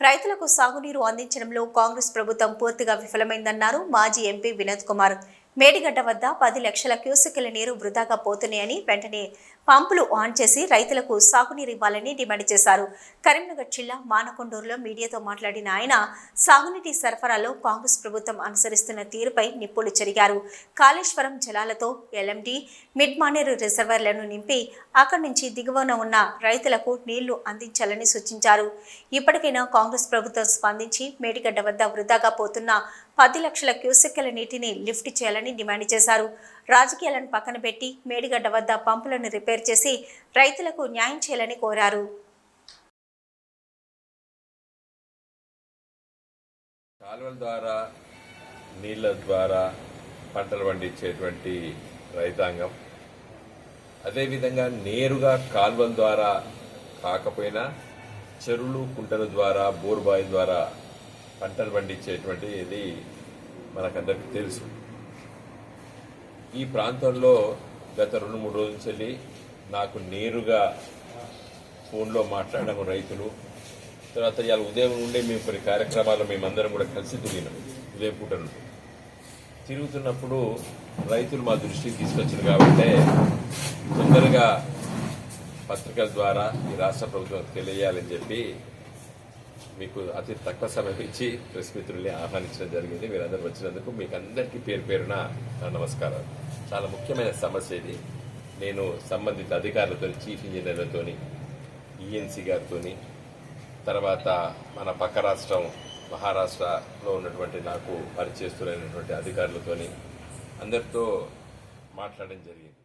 రైతులకు సాగునీరు అందించడంలో కాంగ్రెస్ ప్రభుత్వం పూర్తిగా విఫలమైందన్నారు మాజీ ఎంపీ వినోద్ కుమార్. మేడిగడ్డ వద్ద పది లక్షల క్యూసెక్ల నీరు వృధాగా పోతున్నాయని వెంటనే పంపులు ఆన్ చేసి రైతులకు సాగునీరు ఇవ్వాలని డిమాండ్ చేశారు. కరీంనగర్ జిల్లా మానకొండూరులో మీడియాతో మాట్లాడిన ఆయన సాగునీటి సరఫరాలో కాంగ్రెస్ ప్రభుత్వం అనుసరిస్తున్న తీరుపై నిప్పులు చెరిగారు. కాళేశ్వరం జలాలతో ఎల్ఎండి మిడ్ మానేరు రిజర్వర్లను నింపి అక్కడి నుంచి దిగువన ఉన్న రైతులకు నీళ్ళు అందించాలని సూచించారు. ఇప్పటికైనా కాంగ్రెస్ ప్రభుత్వం స్పందించి మేడిగడ్డ వద్ద వృధాగా పోతున్న పది లక్షల క్యూసెక్కల నీటిని లిఫ్ట్ చేయాలని డిమాండ్ చేశారు. రాజకీయాలను పక్కన పెట్టి మేడిగడ్డ వద్ద పంపులను రిపేర్ చేసి రైతులకు న్యాయం చేయాలని కోరారు. కాలువల ద్వారా నీళ్ళ ద్వారా పంటలు పండించేటువంటి రైతాంగం అదేవిధంగా నేరుగా కాలువల ద్వారా కాకపోయినా చెరువులు కుంటల ద్వారా బోరుబాయి ద్వారా పంటలు పండించేటువంటి ఇది మనకందరికీ తెలుసు. ఈ ప్రాంతంలో గత రెండు మూడు రోజుల నుంచి నాకు నేరుగా ఫోన్లో మాట్లాడడం రైతులు. తర్వాత ఇవాళ ఉదయం నుండి మేము కొన్ని కార్యక్రమాలు మేమందరం కూడా కలిసి తిరిగినాం ఉదయం పూటను తిరుగుతున్నప్పుడు రైతులు మా దృష్టికి తీసుకొచ్చారు కాబట్టి తొందరగా పత్రికల ద్వారా ఈ రాష్ట్ర ప్రభుత్వం తెలియజేయాలని చెప్పి మీకు అతి తక్కువ సమయం ఇచ్చి ప్రెస్ మిత్రుల్ని ఆహ్వానించడం జరిగింది. మీరందరూ వచ్చినందుకు మీకు అందరికీ పేరు పేరున నమస్కారం చాలా ముఖ్యమైన సమస్య ఇది. నేను సంబంధిత అధికారులతో చీఫ్ ఇంజనీర్లతోని ఈఎన్సీ గారితోని తర్వాత మన పక్క రాష్ట్రం మహారాష్ట్రలో ఉన్నటువంటి నాకు పరిచయస్తులైనటువంటి అధికారులతోని అందరితో మాట్లాడడం జరిగింది.